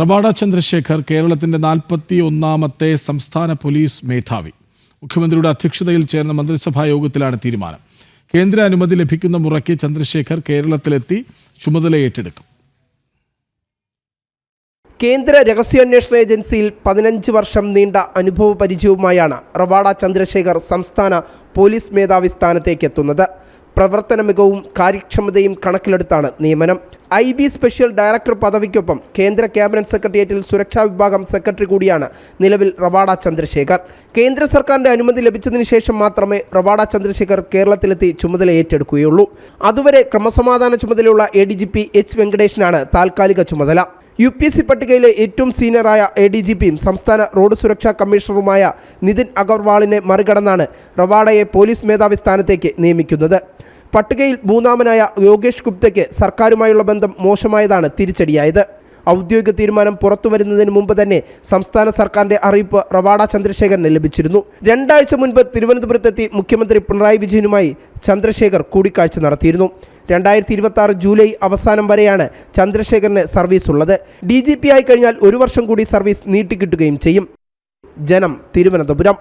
റവാഡ ചന്ദ്രശേഖർ കേരളത്തിന്റെ നാൽപ്പത്തി ഒന്നാമത്തെ സംസ്ഥാന പോലീസ് മേധാവി. മുഖ്യമന്ത്രിയുടെ അധ്യക്ഷതയിൽ ചേർന്ന മന്ത്രിസഭാ യോഗത്തിലാണ് തീരുമാനം. കേന്ദ്ര അനുമതി ലഭിക്കുന്ന മുറയ്ക്ക് ചന്ദ്രശേഖർ കേരളത്തിലെത്തി ചുമതല ഏറ്റെടുക്കും. കേന്ദ്ര രഹസ്യാന്വേഷണ ഏജൻസിയിൽ പതിനഞ്ച് വർഷം നീണ്ട അനുഭവ പരിചയവുമായാണ് റവാഡ ചന്ദ്രശേഖർ സംസ്ഥാന പോലീസ് മേധാവി സ്ഥാനത്തേക്ക് എത്തുന്നത് പ്രവർത്തന മികവും കാര്യക്ഷമതയും കണക്കിലെടുത്താണ് നിയമനം. ഐ ബി സ്പെഷ്യൽ ഡയറക്ടർ പദവിക്കൊപ്പം കേന്ദ്ര ക്യാബിനറ്റ് സെക്രട്ടേറിയറ്റിൽ സുരക്ഷാ വിഭാഗം സെക്രട്ടറി കൂടിയാണ് നിലവിൽ റവാഡ ചന്ദ്രശേഖർ. കേന്ദ്ര സർക്കാരിന്റെ അനുമതി ലഭിച്ചതിന് ശേഷം മാത്രമേ റവാഡ ചന്ദ്രശേഖർ കേരളത്തിലെത്തി ചുമതല ഏറ്റെടുക്കുകയുള്ളൂ. അതുവരെ ക്രമസമാധാന ചുമതലയുള്ള A D G P H വെങ്കടേഷനാണ് താൽക്കാലിക ചുമതല. യു പി എസ് സി പട്ടികയിലെ ഏറ്റവും സീനിയറായ എ ഡി ജി പിയും സംസ്ഥാന റോഡ് സുരക്ഷാ കമ്മീഷണറുമായ നിതിൻ അഗർവാളിനെ മറികടന്നാണ് റവാഡയെ പോലീസ് മേധാവി സ്ഥാനത്തേക്ക് നിയമിക്കുന്നത്. പട്ടികയിൽ മൂന്നാമനായ യോഗേഷ് ഗുപ്തയ്ക്ക് സർക്കാരുമായുള്ള ബന്ധം മോശമായതാണ് തിരിച്ചടിയായത്. ഔദ്യോഗിക തീരുമാനം പുറത്തുവരുന്നതിന് മുമ്പ് തന്നെ സംസ്ഥാന സർക്കാരിന്റെ അറിയിപ്പ് റവാഡ ചന്ദ്രശേഖരന് ലഭിച്ചിരുന്നു. രണ്ടാഴ്ച മുൻപ് തിരുവനന്തപുരത്തെത്തി മുഖ്യമന്ത്രി പിണറായി വിജയനുമായി ചന്ദ്രശേഖർ കൂടിക്കാഴ്ച നടത്തിയിരുന്നു. രണ്ടായിരത്തി ഇരുപത്തി ആറ് ജൂലൈ അവസാനം വരെയാണ് ചന്ദ്രശേഖരന് സർവീസ് ഉള്ളത്. ഡി ജി പി ആയി കഴിഞ്ഞാൽ ഒരു വർഷം കൂടി സർവീസ് നീട്ടിക്കിട്ടുകയും ചെയ്യും. ജനം തിരുവനന്തപുരം.